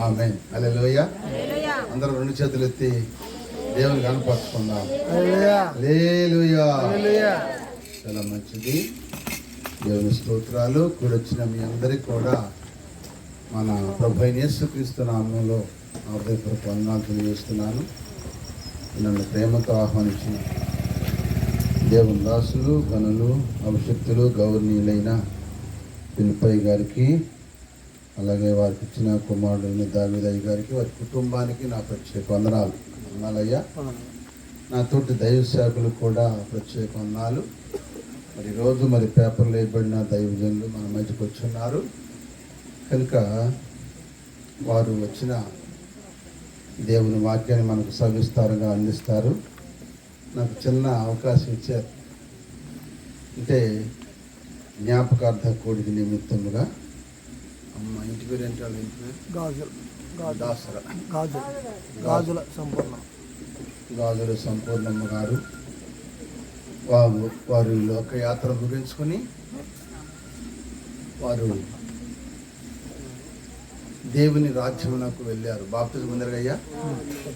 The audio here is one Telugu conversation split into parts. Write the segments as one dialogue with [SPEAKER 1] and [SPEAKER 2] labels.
[SPEAKER 1] ఆమె అలెలోయ అందరూ రెండు చేతులు ఎత్తి దేవుని కనపరుచుకుందాం హల్లెలూయా. చాలా మంచిది. దేవుని స్తోత్రాలు కూడొచ్చిన మీ అందరికి కూడా మన ప్రభు యేసుక్రీస్తు నామంలో హృదయపూర్వక వందనాలు తెలియజేస్తున్నాను. నన్ను ప్రేమతో ఆహ్వానించిన దేవుని దాసులు గనులు అభిషక్తులు గౌరవనీయులైన పిల్పై గారికి అలాగే వారికి ఇచ్చిన కుమారుడిని దావిదయ్య గారికి వారి కుటుంబానికి నా ప్రత్యేక వందనాలు. వందనాలయ్యా. నా తోటి దైవ సేవకులు కూడా ప్రత్యేక వందనాలు. మరి రోజు మరి పేపర్లు వేయబడిన దైవజనులు మన మధ్యకి వచ్చున్నారు. కనుక వారు వచ్చిన దేవుని వాక్యాన్ని మనకు సవిస్తారంగా అందిస్తారు. నాకు చిన్న అవకాశం ఇచ్చారు. అంటే జ్ఞాపకార్థ కోడికి నిమిత్తముగా. అమ్మ ఇంటి పేరు ఏంటి వాళ్ళ ఇంటి పేరు?
[SPEAKER 2] గాజులు. గాజు
[SPEAKER 1] దాసర.
[SPEAKER 2] గాజులు. గాజుల సంపూర్ణం.
[SPEAKER 1] గాజుల సంపూర్ణమ్మ గారు. వారు వారు లోకయాత్ర ముగించుకొని వారు దేవుని రాజ్యమునకు వెళ్ళారు. బాప్తిజం ముందరగయ్యా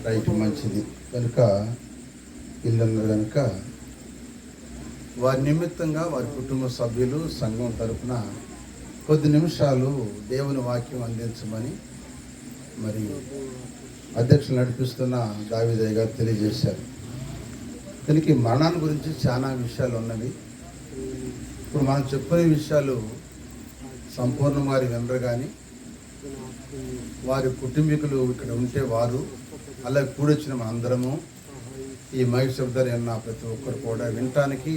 [SPEAKER 1] రైట్ మంచిది. కనుక ఇల్లున్నారు కనుక వారి నిమిత్తంగా వారి కుటుంబ సభ్యులు సంఘం తరపున కొద్ది నిమిషాలు దేవుని వాక్యం అందించమని మరి అధ్యక్షులు నడిపిస్తున్న దావిదయ్య గారు తెలియజేశారు. దీనికి మరణాన్ని గురించి చాలా విషయాలు ఉన్నవి. ఇప్పుడు మనం చెప్పుకునే విషయాలు సంపూర్ణ వారి వినరు కానీ వారి కుటుంబీకులు ఇక్కడ ఉంటే వారు అలాగే కూడొచ్చిన మనందరము ఈ మైక్ శబ్దాలు విన్న ప్రతి ఒక్కరు కూడా వినటానికి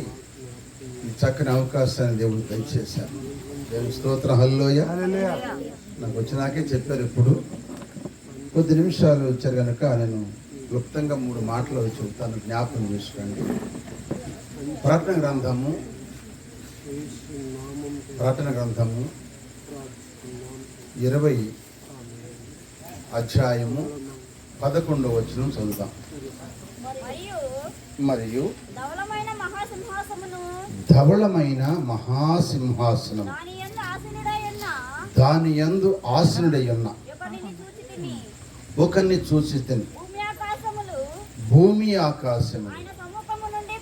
[SPEAKER 1] ఈ చక్కని అవకాశాన్ని దేవుడు దయచేశారు. దేవుని స్తోత్రం. హల్లోయ. నాకు వచ్చినాకే చెప్పారు ఇప్పుడు. కొద్ది నిమిషాలు వచ్చారు కనుక నేను క్లుప్తంగా మూడు మాటలు చెబుతాను జ్ఞాపకం చేసుకోండి. ప్రకటన గ్రంథము. ప్రకటన గ్రంథము. ఇరవై అధ్యాయము పదకొండవ వచనం చదువుతాం
[SPEAKER 3] మరియు
[SPEAKER 1] ధవళమైన మహాసింహాసనం
[SPEAKER 3] దాని యందు ఆసీనుడై ఉన్న
[SPEAKER 1] దాని యందు ఆసనుడై ఉన్న.
[SPEAKER 3] ఒకరిని
[SPEAKER 1] చూసి తిని
[SPEAKER 3] భూమి
[SPEAKER 1] ఆకాశము
[SPEAKER 3] ఆయన సముఖము నుండి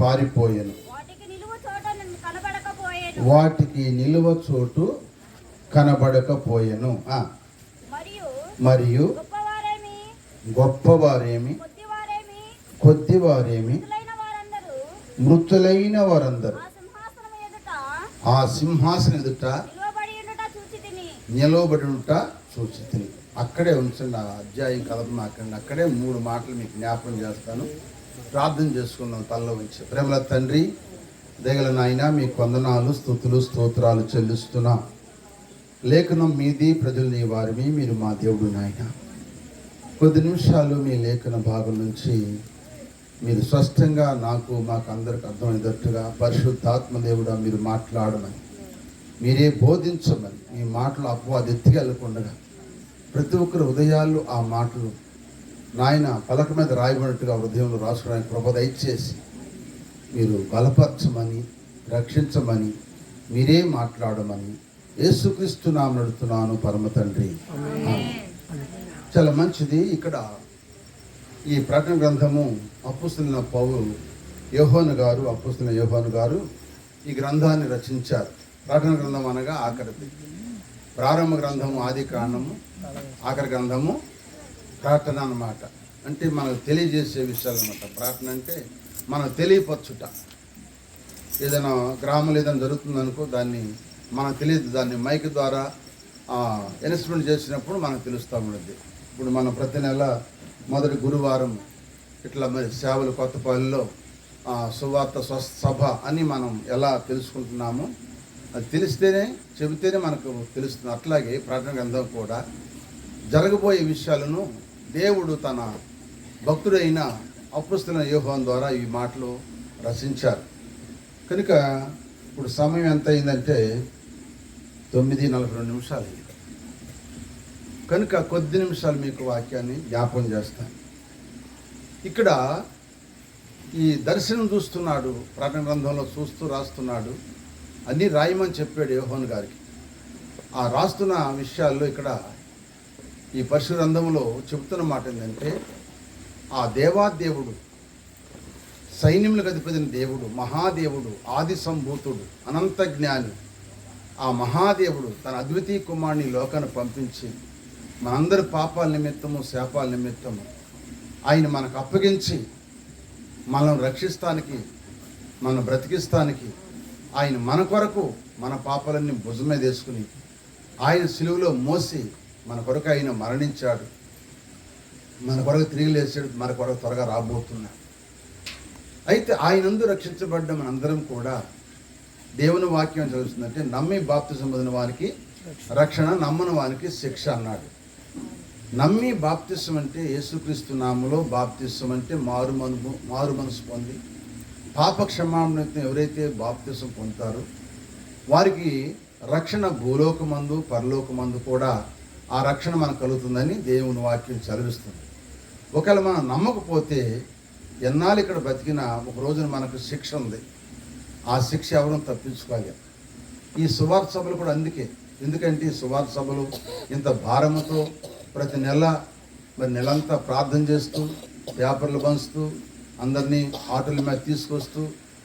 [SPEAKER 3] పారిపోయేను. వాటికి నిలువు చోట కనబడకపోయేను. మరియు గొప్పవారేమి? కొద్దివారేమి? మృతులైన వారందరూ
[SPEAKER 1] మృతులైన వారందరూ
[SPEAKER 3] ఆ సింహాసనము ఎదుట
[SPEAKER 1] ఆ సింహాసనం ఎదుట
[SPEAKER 3] నిలువబడి
[SPEAKER 1] ఉంట చూసి తిని అక్కడే ఉంచండి ఆ అధ్యాయం కలపమాకండి అక్కడే మూడు మాటలు మీకు జ్ఞాపకం చేస్తాను. ప్రార్థన చేసుకుందాం తల్లో ఉంచి. ప్రేమల తండ్రి దగల నాయన మీ కొందనాలు స్థుతులు స్తోత్రాలు చెల్లిస్తున్నా. లేఖనం మీది ప్రజలు నీ వారిని మీరు మా దేవుడు నాయన. కొద్ది నిమిషాలు మీ లేఖన భాగం నుంచి మీరు స్పష్టంగా నాకు మాకు అందరికి అర్థమయ్యేటట్టుగా పరిశుద్ధాత్మ దేవుడా మీరు మాట్లాడమని మీరే బోధించమని మీ మాటలు అపవాది ఎత్తికెళ్ళకుండగా ప్రతి ఒక్కరి హృదయాల్లో ఆ మాటలు నాయన పలక మీద రాయబడినట్టుగా హృదయంలో రాసుకోవడానికి కృప దయచేసి మీరు బలపరచమని రక్షించమని మీరే మాట్లాడమని యేసుక్రీస్తు నామం నడుతున్నాను పరమ తండ్రి. చాలా మంచిది ఇక్కడ ఈ ప్రకటన గ్రంథము అప్పుస్తున్న పౌరు యోహోను గారు అప్పుస్తున్న యోహోను గారు ఈ గ్రంథాన్ని రచించారు. ప్రకటన గ్రంథం అనగా ఆఖరిది. ప్రారంభ గ్రంథము ఆది కాండము ఆఖరి గ్రంథము ప్రార్థన అన్నమాట. అంటే మనకు తెలియజేసే విషయాలు అనమాట ప్రార్థన అంటే మనకు తెలియపరచుట. ఏదైనా గ్రామంలో ఏదైనా జరుగుతుందనుకో దాన్ని మనకు తెలియదు. దాన్ని మైక్ ద్వారా ఇన్స్ట్రుమెంట్ చేసినప్పుడు మనకు తెలుస్తూ ఉండదు ఇప్పుడు మనం ప్రతి నెల మొదటి గురువారం ఇట్లా మరి సేవలు కొత్తపల్లిలో ఆ, సువార్త స్వస్థ సభ అని మనం ఎలా తెలుసుకుంటున్నామో అది తెలిస్తేనే చెబితేనే మనకు తెలుస్తుంది. అట్లాగే ప్రకటన గ్రంథం కూడా జరగబోయే విషయాలను దేవుడు తన భక్తుడైన అపుస్తున్న వ్యూహం ద్వారా ఈ మాటలు రచించారు. కనుక ఇప్పుడు సమయం ఎంత అయిందంటే తొమ్మిది నలభై రెండు నిమిషాలు కనుక కొద్ది నిమిషాలు మీకు వాక్యాన్ని జ్ఞాపం చేస్తాను. ఇక్కడ ఈ దర్శనం చూస్తున్నాడు ప్రకటన గ్రంథంలో చూస్తూ రాస్తున్నాడు అన్నీ రాయమని చెప్పాడు యోహోన్ గారికి. ఆ రాస్తున్న విషయాల్లో ఇక్కడ ఈ పరశురంధంలో చెబుతున్న మాట ఏంటంటే ఆ దేవాదేవుడు సైన్యములకు అధిపతిన దేవుడు మహాదేవుడు ఆది సంభూతుడు అనంత జ్ఞాని ఆ మహాదేవుడు తన అద్వితీయ కుమారుని లోకాన్ని పంపించి మనందరి పాపాల నిమిత్తము శాపాల నిమిత్తము. ఆయన మనకు అప్పగించి మనం రక్షిస్తానికి మనం బ్రతికిస్తానికి ఆయన మన కొరకు మన పాపాలన్నీ భుజమే మీద వేసుకుని ఆయన సిలువలో మోసి మన కొరకు ఆయన మరణించాడు. మన కొరకు తిరిగి లేచాడు మన కొరకు త్వరగా రాబోతున్నాడు. అయితే ఆయనందు రక్షించబడ్డ మనందరం కూడా దేవుని వాక్యం చదువుతుందంటే నమ్మి బాప్తి పొందిన వారికి రక్షణ నమ్మని వారికి శిక్ష అన్నాడు. నమ్మి బాప్తిసం అంటే యేసుక్రీస్తు నామలో బాప్తిసం అంటే మారు మను మారు మనసు పొంది పాప ఎవరైతే బాప్తిసం పొందుతారో వారికి రక్షణ భూలోకమందు పరలోకమందు కూడా ఆ రక్షణ మనకు కలుగుతుందని దేవుని వాక్యం చదివిస్తుంది. ఒకవేళ మనం నమ్మకపోతే ఎన్నాళ్ళు ఇక్కడ బతికిన ఒక రోజున మనకు శిక్ష ఉంది. ఆ శిక్ష ఎవరూ తప్పించుకోలేం ఈ సువార్త సభలు కూడా అందుకే. ఎందుకంటే ఈ సువార్త సభలు ఇంత భారముతో ప్రతి నెల మరి నెలంతా ప్రార్థన చేస్తూ పేపర్లు పంచుతూ అందరినీ ఆటోల మీద తీసుకొస్తూ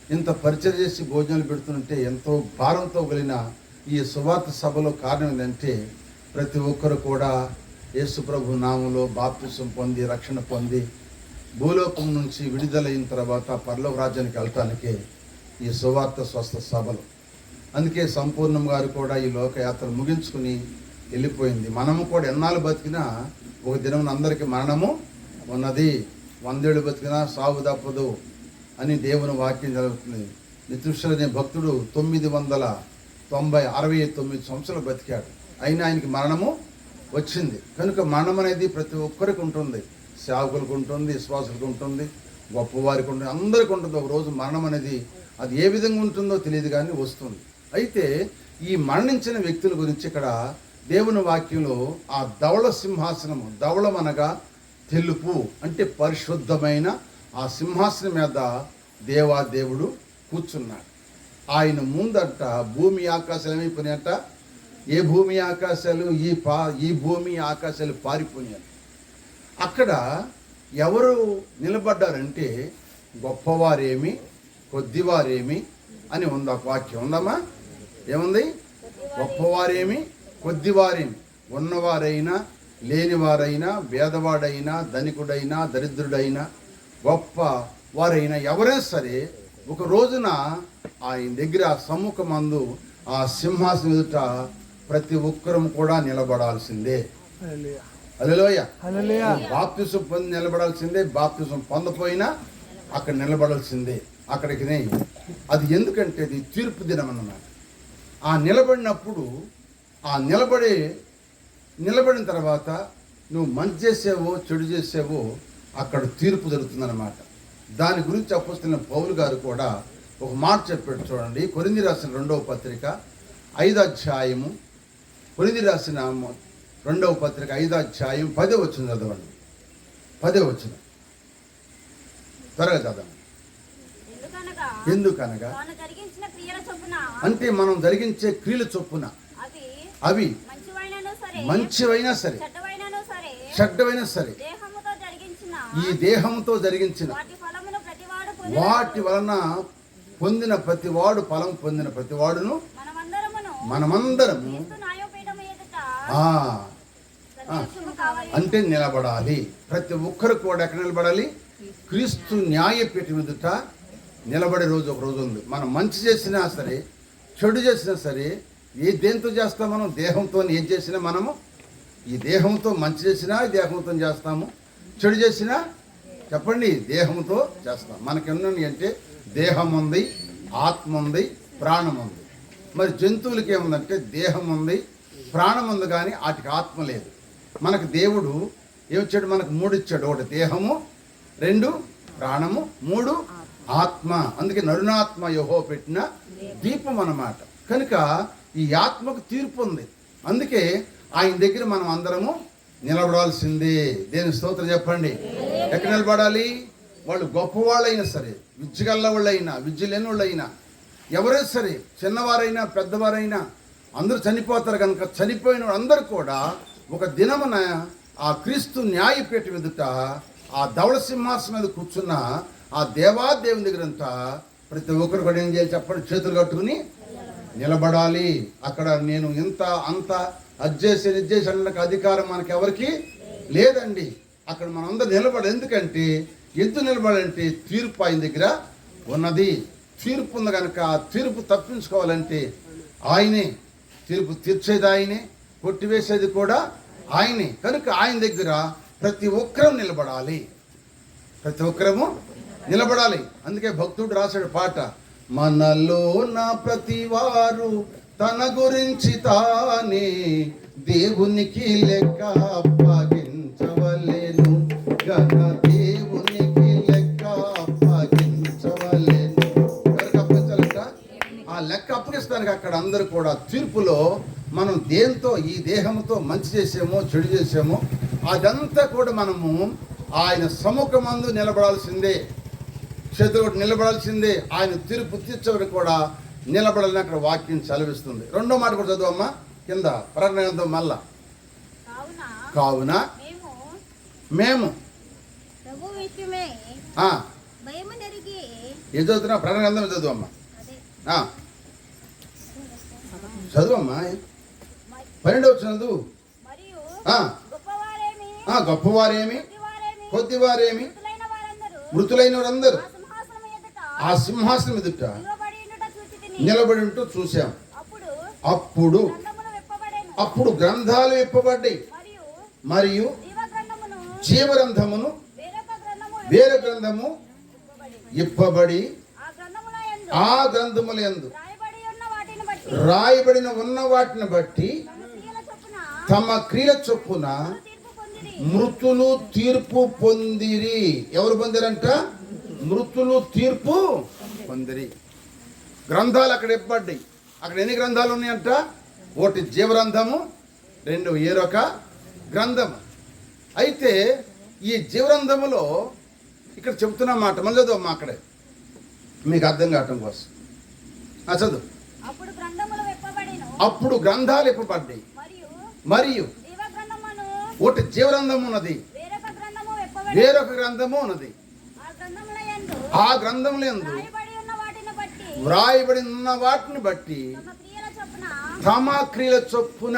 [SPEAKER 1] ఇంత పరిచయం చేసి భోజనాలు పెడుతుంటే ఎంతో భారంతో కలిగిన ఈ సువార్త సభలో కారణం ఏంటంటే ప్రతి ఒక్కరు కూడా యేసుప్రభు నామంలో బాప్తిసం పొంది రక్షణ పొంది భూలోకం నుంచి విడుదలైన తర్వాత పర్లోక రాజ్యానికి వెళ్ళటానికే ఈ సువార్త స్వస్థ సభలు. అందుకే సంపూర్ణం గారు కూడా ఈ లోకయాత్ర ముగించుకుని వెళ్ళిపోయింది. మనము కూడా ఎన్నాళ్ళు బతికినా ఒక దినం అందరికీ మరణము ఉన్నది. వందేళ్ళు బతికినా సాగు తప్పదు అని దేవుని వాక్యం జరుగుతుంది. నితృష్ణుడనే భక్తుడు తొమ్మిది వందల తొంభై అరవై తొమ్మిది సంవత్సరాలు బతికాడు. అయినా ఆయనకి మరణము వచ్చింది. కనుక మరణం అనేది ప్రతి ఒక్కరికి ఉంటుంది. సేవకులకు ఉంటుంది విశ్వాసులకు ఉంటుంది గొప్పవారికి ఉంటుంది అందరికి ఉంటుంది. ఒక రోజు మరణం అనేది అది ఏ విధంగా ఉంటుందో తెలియదు కానీ వస్తుంది. అయితే ఈ మరణించిన వ్యక్తుల గురించి ఇక్కడ దేవుని వాక్యంలో ఆ ధవళ సింహాసనము ధవళం అనగా తెలుపు అంటే పరిశుద్ధమైన ఆ సింహాసనం మీద దేవాదేవుడు కూర్చున్నాడు. ఆయన ముందట భూమి ఆకాశాలు ఏమైపోయినాయట? ఏ భూమి ఆకాశాలు? ఈ పా ఈ భూమి ఆకాశాలు పారిపోయాయి అక్కడ ఎవరు నిలబడ్డారంటే గొప్పవారేమి కొద్దివారేమి అని ఉంది ఒక వాక్యం. ఉందమ్మా? ఏముంది? గొప్పవారేమి? కొద్దివారేమి? ఉన్నవారైనా లేనివారైనా భేదవాడైనా ధనికుడైనా దరిద్రుడైనా గొప్ప వారైనా ఎవరైనా సరే ఒక రోజున ఆయన దగ్గర ఆ సమ్ముఖమందు ఆ సింహాసనం ఎదుట ప్రతి ఒక్కరం కూడా నిలబడాల్సిందే. అలలోయ. బాప్తిసం పొంది నిలబడాల్సిందే బాప్తిసం పొందపోయినా అక్కడ నిలబడాల్సిందే. అక్కడికి అది ఎందుకంటే అది తీర్పు దినం అన్నమాట ఆ నిలబడినప్పుడు ఆ నిలబడే నిలబడిన తర్వాత నువ్వు మంచి చేసావో చెడు చేసావో అక్కడ తీర్పు జరుగుతుందన్నమాట దాని గురించి అప్పస్తున్న పౌలు గారు కూడా ఒక మాట చెప్పాడు చూడండి. కొరింది రాసిన రెండవ పత్రిక ఐదు అధ్యాయము. కొరింది రాసిన రెండవ పత్రిక ఐదో అధ్యాయం పదే వచ్చింది చదవండి. పదే వచ్చిన త్వరగా చదవండి.
[SPEAKER 3] ఎందుకనగా?
[SPEAKER 1] అంటే మనం జరిగించే క్రియల చొప్పున.
[SPEAKER 3] అవి
[SPEAKER 1] మంచివైనా సరే చెడ్డవైనా సరే ఈ దేహంతో జరిగించిన
[SPEAKER 3] వాటి
[SPEAKER 1] వలన పొందిన ప్రతివాడు ఫలం పొందిన ప్రతివాడును
[SPEAKER 3] మనమందరమును
[SPEAKER 1] మనమందరము అంటే నిలబడాలి. ప్రతి ఒక్కరు కూడా ఎక్కడ నిలబడాలి? క్రీస్తు న్యాయపీఠం ఎదుట నిలబడే రోజు ఒక రోజు ఉంది. మనం మంచి చేసినా సరే చెడు చేసినా సరే ఏ దేంతో చేస్తాం మనం? దేహంతో ఏం చేసినా మనము? ఈ దేహంతో మంచి చేసినా దేహంతో చేస్తాము. చెడు చేసినా చెప్పండి దేహంతో చేస్తాం. మనకి ఎన్ని అంటే దేహం ఉంది ఆత్మ ఉంది ప్రాణం ఉంది మరి జంతువులకి ఏముందంటే దేహం ఉంది ప్రాణం ఉంది కానీ వాటికి ఆత్మ లేదు. మనకు దేవుడు ఏమిచ్చాడు? మనకు మూడు ఇచ్చాడు ఒకటి దేహము రెండు ప్రాణము మూడు ఆత్మ అందుకే నరుణాత్మ యహో పెట్టిన దీపం అన్నమాట. కనుక ఈ ఆత్మకు తీర్పు ఉంది. అందుకే ఆయన దగ్గర మనం అందరము నిలబడాల్సిందే. దేని స్తోత్రం చెప్పండి. ఎక్కడ నిలబడాలి? వాళ్ళు గొప్పవాళ్ళైనా సరే విద్యగల్ల వాళ్ళైనా విద్య లేని వాళ్ళైనా ఎవరైనా సరే చిన్నవారైనా పెద్దవారైనా అందరూ చనిపోతారు కనుక చనిపోయిన వాళ్ళందరూ కూడా ఒక దినమున ఆ క్రీస్తు న్యాయపేట ఎదుట ఆ ధవళ సింహాసనం మీద కూర్చున్న ఆ దేవాదేవుని దగ్గరంతా ప్రతి ఒక్కరు కూడా ఏం చేయాలి చెప్పండి? చేతులు కట్టుకుని నిలబడాలి. అక్కడ నేను ఇంత అంత అజ్జేసి నిజ్జేసి అన్నకు అధికారం మనకి ఎవరికి లేదండి. అక్కడ మనం అందరు నిలబడాలి. ఎందుకంటే ఎందుకు నిలబడాలంటే తీర్పు ఆయన దగ్గర ఉన్నది. తీర్పు ఉంది కనుక ఆ తీర్పు తప్పించుకోవాలంటే ఆయనే. తీర్పు తీర్చేది ఆయనే. కొట్టివేసేది కూడా ఆయనే. కనుక ఆయన దగ్గర ప్రతి ఒక్కరం నిలబడాలి. ప్రతి ఒక్కరము నిలబడాలి. అందుకే భక్తుడు రాశాడు పాట మనలో నా ప్రతి వారు తన గురించి తానే దేవునికి లెక్క అప్పగించవలేను. గన దేవునికి లెక్క అప్పగించవలేను. అప్పగించాలంట ఆ లెక్క అప్పగిస్తానికి అక్కడ అందరూ కూడా తీర్పులో మనం దేంతో ఈ దేహంతో మంచి చేసామో చెడు చేసామో అదంతా కూడా మనము ఆయన సముఖమందు నిలబడాల్సిందే. చేతులు నిలబడాల్సిందే. ఆయన తీర్పు తీర్చవని కూడా నిలబడాలని అక్కడ వాక్యం చదివిస్తుంది రెండో మాట కూడా చదువమ్మా. కింద ప్రకటన మళ్ళా.
[SPEAKER 3] కావున మేము
[SPEAKER 1] ఏం చదువుతున్నా ప్రకటన చదువమ్మా.
[SPEAKER 3] అదే.
[SPEAKER 1] ఆ, చదువమ్మా. పన్నెండవ చదువు.
[SPEAKER 3] గొప్పవారేమి కొద్దివారేమి మృతులైన వారందరూ ఆ సింహాసనం ఎదుట నిలబడి
[SPEAKER 1] ఉంటూ చూశాం.
[SPEAKER 3] అప్పుడు
[SPEAKER 1] అప్పుడు గ్రంథాలు విప్పబడ్డాయి.
[SPEAKER 3] మరియు
[SPEAKER 1] మరియు
[SPEAKER 3] జీవ గ్రంథమును
[SPEAKER 1] జీవగ్రంథమును వేరే గ్రంథము. ఇప్పబడి
[SPEAKER 3] ఆ గ్రంథముల బట్టి
[SPEAKER 1] రాయబడిన ఉన్న వాటిని బట్టి
[SPEAKER 3] తమ క్రియల చొప్పున
[SPEAKER 1] మృతులు తీర్పు పొందిరి. ఎవరు పొందిరంట? మృతులు తీర్పు పొందిరి. గ్రంథాలు అక్కడ ఇవ్వబడ్డాయి. అక్కడ ఎన్ని గ్రంథాలు ఉన్నాయంట? ఒకటి జీవగ్రంథము రెండు ఏరొక గ్రంథము. అయితే ఈ జీవగ్రంథములో ఇక్కడ చెప్తున్న మాట మళ్ళీ చదువు అక్కడే. మీకు అర్థం కావటం కోసం. చదువు.
[SPEAKER 3] అప్పుడు
[SPEAKER 1] గ్రంథాలు ఇవ్వబడ్డాయి.
[SPEAKER 3] మరియు
[SPEAKER 1] ఒకటి జీవగ్రంథం ఉన్నది.
[SPEAKER 3] వేరొక గ్రంథము
[SPEAKER 1] ఉన్నది.
[SPEAKER 3] ఆ గ్రంథముల యందు
[SPEAKER 1] వ్రాయబడి ఉన్న వాటిని బట్టి
[SPEAKER 3] తమ క్రియల చొప్పున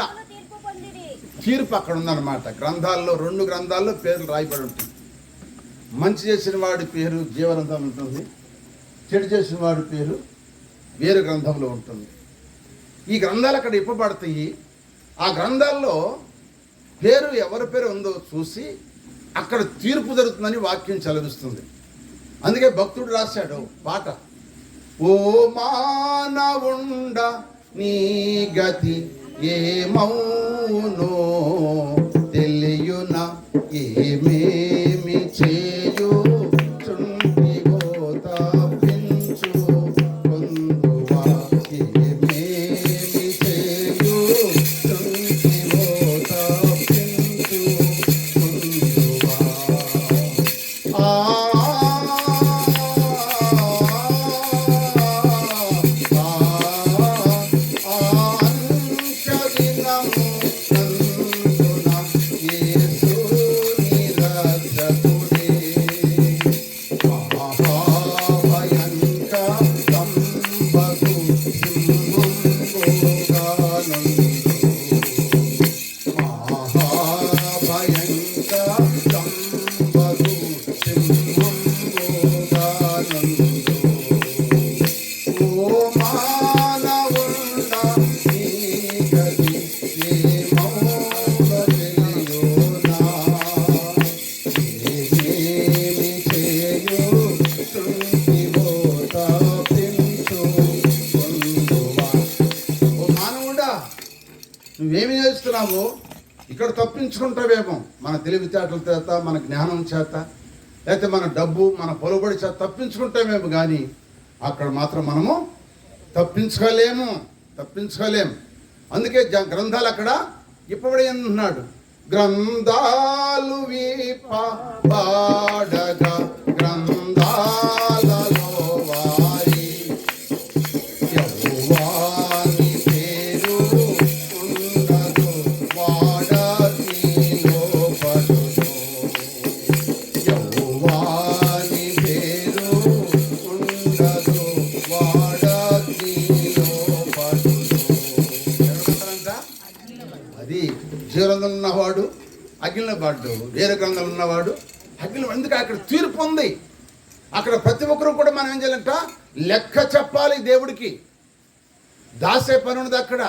[SPEAKER 3] తీర్పు
[SPEAKER 1] అక్కడ ఉందన్నమాట. గ్రంథాల్లో రెండు గ్రంథాల్లో పేర్లు రాయబడి ఉంటుంది మంచి చేసిన వాడి పేరు జీవగ్రంథం ఉంటుంది. చెడు చేసిన వాడి పేరు వేరు గ్రంథంలో ఉంటుంది. ఈ గ్రంథాలు అక్కడ ఇప్పబడతాయి ఆ గ్రంథాల్లో పేరు ఎవరి పేరు ఉందో చూసి అక్కడ తీర్పు జరుగుతుందని వాక్యం చదివిస్తుంది. అందుకే భక్తుడు రాశాడు పాట. ఓ మానవుండ నీ గతి ఏమౌనో ఇక్కడ మన తెలివితేటల చేత మన జ్ఞానం చేత లేకపోతే మన డబ్బు మన పొలబడి చేత తప్పించుకుంటామేమో కానీ అక్కడ మాత్రం మనము తప్పించుకోలేము తప్పించుకోలేము. అందుకే గ్రంథాలు అక్కడ ఇప్పబడి అంటున్నాడు గ్రంథాలు పాడగా అగ్నిలో పడ్డు వేరే గ్రంథంలో ఉన్నవాడు? అగ్నిలో ఎందుకు అక్కడ తీర్పు ఉంది? అక్కడ ప్రతి ఒక్కరు కూడా మనం ఏం చేయాలంట? లెక్క చెప్పాలి దేవుడికి. దాసే పని ఉన్నది అక్కడ.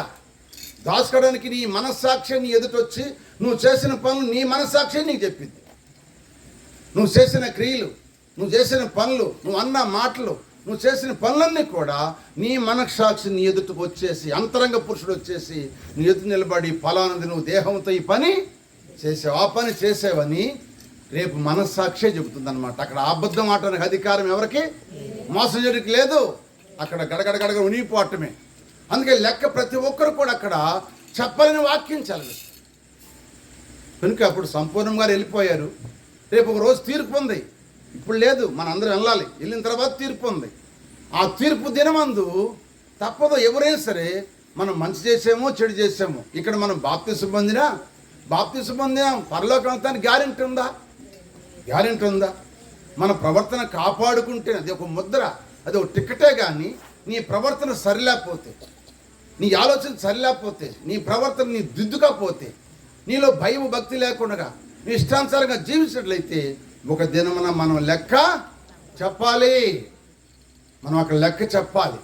[SPEAKER 1] దాచుకోవడానికి నీ మనస్సాక్షి నీ ఎదుటొచ్చి నువ్వు చేసిన పనులు నీ మనస్సాక్షి నీకు చెప్పింది. నువ్వు చేసిన క్రియలు నువ్వు చేసిన పనులు నువ్వు అన్న మాటలు నువ్వు చేసిన పనులన్నీ కూడా నీ మనస్సాక్షి నీ ఎదుటకు వచ్చేసి అంతరంగ పురుషుడు వచ్చేసి నీ ఎదుటి నిలబడి ఫలానది నువ్వు దేహంతో ఈ పని చేసావు ఆ పని చేసావని రేపు మనస్సాక్షే చెబుతుంది అనమాట అక్కడ అబద్ధం ఆడటానికి అధికారం ఎవరికి? మోసం చేయడానికి లేదు. అక్కడ గడగడ గడగడ ఉనిగిపోవటమే. అందుకే లెక్క ప్రతి ఒక్కరు కూడా అక్కడ చెప్పాలని వాక్యం చల్లదు కనుక అప్పుడు సంపూర్ణంగా వెళ్ళిపోయారు. రేపు ఒక రోజు తీర్పు ఉంది. ఇప్పుడు లేదు మన అందరం వెళ్ళాలి. వెళ్ళిన తర్వాత తీర్పు ఉంది. ఆ తీర్పు దినమందు తప్పదు ఎవరైనా సరే మనం మంచి చేసామో చెడు చేసామో. ఇక్కడ మనం బాప్తి పొందినా బాప్తి పొందాం. పరలోకం వెళ్తానికి గ్యారెంటీ ఉందా? గ్యారెంటీ ఉందా? మన ప్రవర్తన కాపాడుకుంటే అది ఒక ముద్ర అది ఒక టికెటే కానీ నీ ప్రవర్తన సరిలేకపోతే నీ ఆలోచన సరిలేకపోతే నీ ప్రవర్తన నీ దిద్దుకపోతే నీలో భయం భక్తి లేకుండా నీ ఇష్టానుసారంగా జీవించినట్లయితే ఒక దినమున మనం లెక్క చెప్పాలి. మనం అక్కడ లెక్క చెప్పాలి.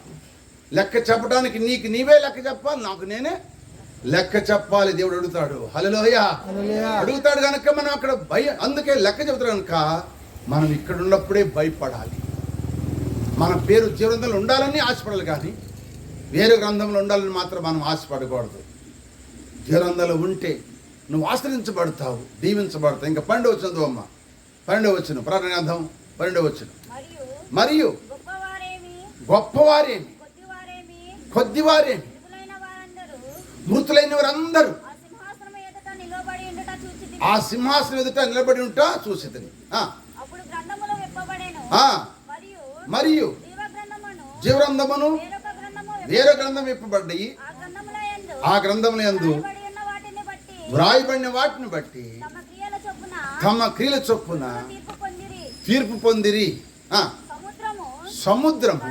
[SPEAKER 1] లెక్క చెప్పడానికి నీకు నీవే లెక్క చెప్పాలి. నాకు నేనే లెక్క చెప్పాలి దేవుడు అడుగుతాడు. హలోయ
[SPEAKER 2] హల్లెలూయా.
[SPEAKER 1] అడుగుతాడు కనుక మనం అక్కడ భయ అందుకే లెక్క చెబుతాడు కనుక మనం ఇక్కడ ఉన్నప్పుడే భయపడాలి. మన పేరు జీవనంలో ఉండాలని ఆశపడాలి కానీ వేరే గ్రంథంలో ఉండాలని మాత్రం మనం ఆశపడకూడదు. జీవనంలో ఉంటే నువ్వు ఆశ్రయించబడతావు దీవించబడతావు. ఇంకా పన్నెండు వచ్చింది అమ్మ. పన్నెండు వచ్చిన ప్రాణ గ్రంథం పన్నెండు వచ్చిన
[SPEAKER 3] మరియు
[SPEAKER 1] మరియు
[SPEAKER 3] గొప్పవారేమి? కొద్దివారేమి? మృతులైన వారందరూ ఆ సింహాసనం ఎదుట నిలబడి
[SPEAKER 1] ఉంటా చూసిదని ఆ.
[SPEAKER 3] మరియు
[SPEAKER 1] మరియు
[SPEAKER 3] జీవ గ్రంథమును
[SPEAKER 1] జీవగ్రంథమును వేరే గ్రంథం ఇప్పబడ్డాయి.
[SPEAKER 3] ఆ గ్రంథముల వాటిని బట్టి
[SPEAKER 1] వ్రాయబడిన వాటిని బట్టి
[SPEAKER 3] తమ క్రియల చొప్పున తీర్పు పొందిరి. సముద్రము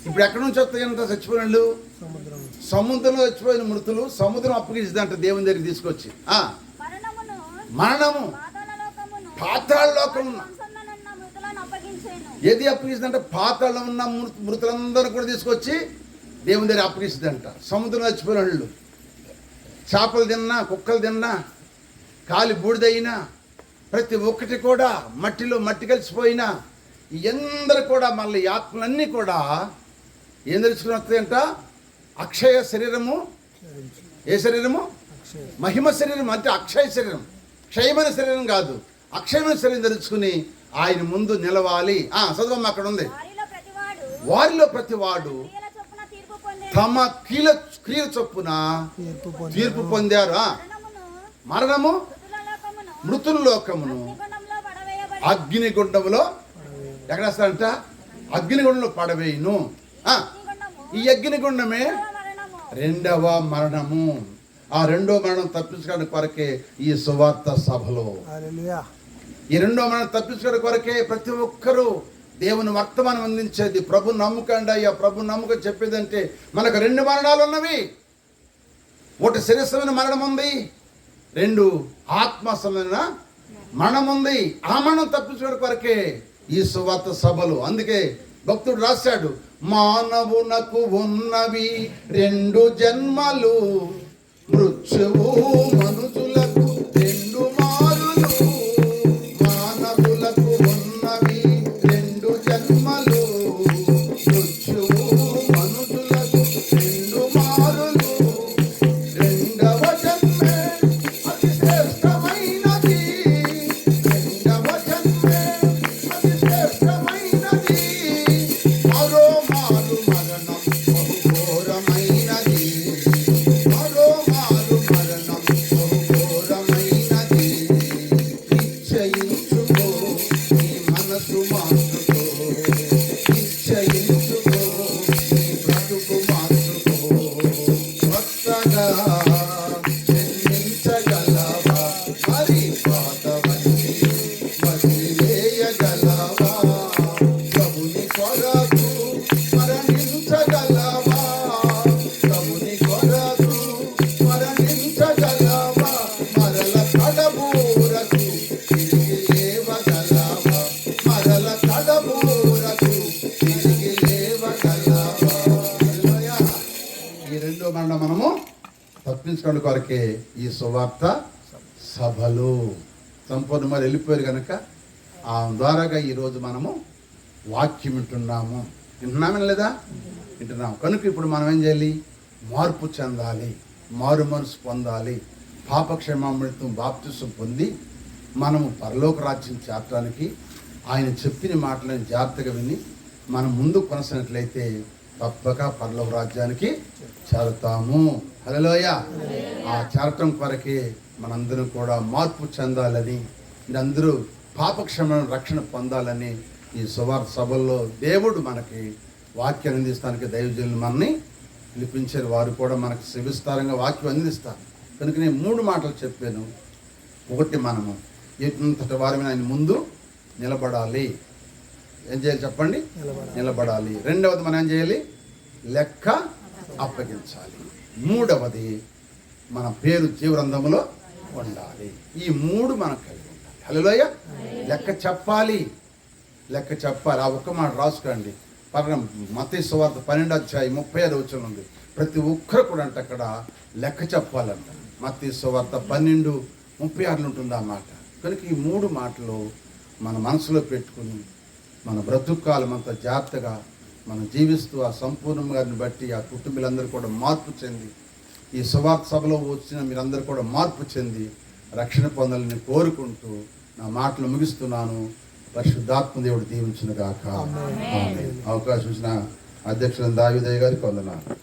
[SPEAKER 1] ఇప్పుడు ఎక్కడి నుంచి వస్తాయంట చచ్చిపోయిన వాళ్ళు?
[SPEAKER 2] సముద్రం
[SPEAKER 1] సముద్రంలో చచ్చిపోయిన మృతులు సముద్రం అప్పగించిందంట దేవుని దగ్గరికి తీసుకొచ్చి. మరణము
[SPEAKER 3] పాతాళ లోకమును
[SPEAKER 1] పాతాళ లోకమున
[SPEAKER 3] వంశంలోనున్న మృతులను అప్పగించేను.
[SPEAKER 1] ఏది అప్పగిస్తుందంటే పాతాళం ఉన్న మృతులందరూ కూడా తీసుకొచ్చి దేవుని దగ్గర అప్పగిస్తుందంట సముద్రం చచ్చిపోయిన వాళ్ళు. చేపలు తిన్నా కుక్కలు తిన్నా కాలి బూడిదైనా ప్రతి ఒక్కటి కూడా మట్టిలో మట్టి కలిసిపోయినా ఈ అందరు కూడా మళ్ళీ ఆత్మలన్నీ కూడా ఏం తెలుసుకుని వస్తాయంట? అక్షయ శరీరము. ఏ శరీరము?
[SPEAKER 2] అక్షయ
[SPEAKER 1] మహిమ శరీరం అంటే అక్షయ శరీరం. క్షయమైన శరీరం కాదు. అక్షయమైన శరీరం తెలుసుకుని ఆయన ముందు నిలవాలి. ఆ చదవమ్మ అక్కడ ఉంది.
[SPEAKER 3] వారిలో ప్రతివాడు
[SPEAKER 1] తమ కీల క్రియ చొప్పున
[SPEAKER 2] తీర్పు పొంది
[SPEAKER 1] తీర్పు పొందారు. మరణము
[SPEAKER 3] మృతుల లోకమును
[SPEAKER 1] మృతుల లోకమును
[SPEAKER 3] అగ్నిగుండంలో
[SPEAKER 1] ఎక్కడ వస్తారంట అగ్నిగుండంలో పడవేయును. ఈ అగ్నిగుండమే
[SPEAKER 3] రెండవ మరణము.
[SPEAKER 1] రెండవ మరణము ఆ రెండో మరణం తప్పించుకోవడానికి కొరకే ఈ సువార్త సభలో. ఈ రెండో మనం తప్పించుకోవడం కొరకే ప్రతి ఒక్కరూ దేవుని వర్తమానం అందించేది ప్రభు నమ్ముకండి అయ్యా. ప్రభు నమ్ముక చెప్పేదంటే మనకు రెండు మరణాలు ఉన్నవి. ఒకటి శరీరమైన మరణం ఉంది. రెండు ఆత్మసమైన మరణం ఉంది. ఆ మరణం తప్పించుకోవడం కొరకే ఈ సువార్త సభలు. అందుకే భక్తుడు రాశాడు మానవునకు ఉన్నవి రెండు జన్మలు మృత్యువు మనుషు జరిగించుకోవడం కొరకే ఈ సువార్త సభలు. సంపూర్ణ మరి వెళ్ళిపోయారు కనుక ఆ ద్వారాగా ఈరోజు మనము వాక్యం వింటున్నాము. వింటున్నామని లేదా? వింటున్నాం కనుక ఇప్పుడు మనం ఏం చేయాలి? మార్పు చెందాలి మారు మనసు పొందాలి. పాపక్షేమామృతం బాప్తిసం పొంది మనము పరలోక రాజ్యం చేరటానికి ఆయన చెప్పిన మాటలను జాగ్రత్తగా విని మనం ముందు కొనసినట్లయితే తప్పక పరలోక రాజ్యానికి చేరుతాము. హలోయ ఆ చేరటం కొరకే మనందరం కూడా మార్పు చెందాలని మీరందరూ పాపక్షమ రక్షణ పొందాలని ఈ సువార్త సభల్లో దేవుడు మనకి వాక్యం అందిస్తానికి దైవజనులు మనని పిలిపించారు. వారు కూడా మనకు శివిస్తారంగా వాక్యం అందిస్తారు. కనుక నేను మూడు మాటలు చెప్పాను. ఒకటి మనము ఇంతటి వారి ఆయన ముందు నిలబడాలి. ఏం చేయాలి చెప్పండి? నిలబడాలి. రెండవది మనం ఏం చేయాలి? లెక్క అప్పగించాలి. మూడవది మన పేరు జీవరంధములో ఉండాలి. ఈ మూడు మనకు కలిగి ఉండాలి. హలోయ లెక్క చెప్పాలి. లెక్క చెప్పాలి. ఆ ఒక్క మాట రాసుకోండి. పర్ణం మత సువార్త పన్నెండు అధ్యాయం ముప్పై ఐదు వచ్చిన ఉంది. ప్రతి ఒక్కరు కూడా అంటే అక్కడ లెక్క చెప్పాలంట. మత సువార్త పన్నెండు ముప్పై ఆరులో ఉంటుంది ఆ మాట. కనుక ఈ మూడు మాటలు మన మనసులో పెట్టుకుని మన బ్రతుకు కాలం అంతా జాగ్రత్తగా మనం జీవిస్తూ ఆ సంపూర్ణం గారిని బట్టి ఆ కుటుంబీలందరూ కూడా మార్పు చెంది ఈ సువార్త సభలో వచ్చిన మీరందరూ కూడా మార్పు చెంది రక్షణ పొందాలని కోరుకుంటూ నా మాటలు ముగిస్తున్నాను. పరిశుద్ధాత్మ దేవుడు దీవించును గాక. ఆమేన్. అవకాశం ఇచ్చిన అధ్యక్షులు దావిదయ్య గారికి వందనాలు.